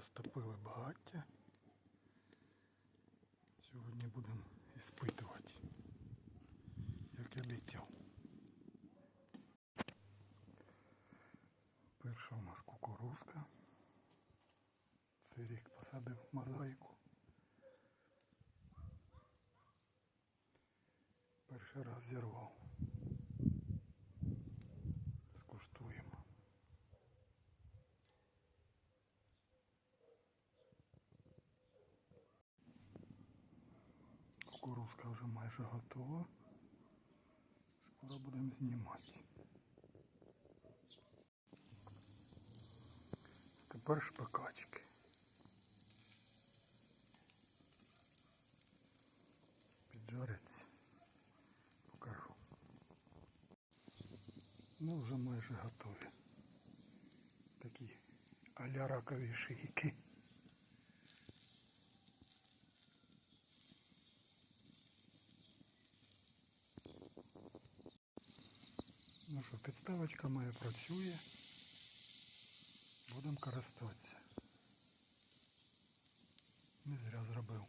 Розтопили багаття. Сьогодні будемо іспитувати, як я обіцяв. Перша у нас кукурузка. Цей рік посадив мозаїку. Перший раз зірвав. Кукурузка вже майже готова. Скоро будемо знімати. Тепер шпакачки. Піджариться. Покажу. Ну, вже майже готові. Такі аля ракові шийки. Ну що, підставочка моя працює. Будемо користуватися. Не зря зробив.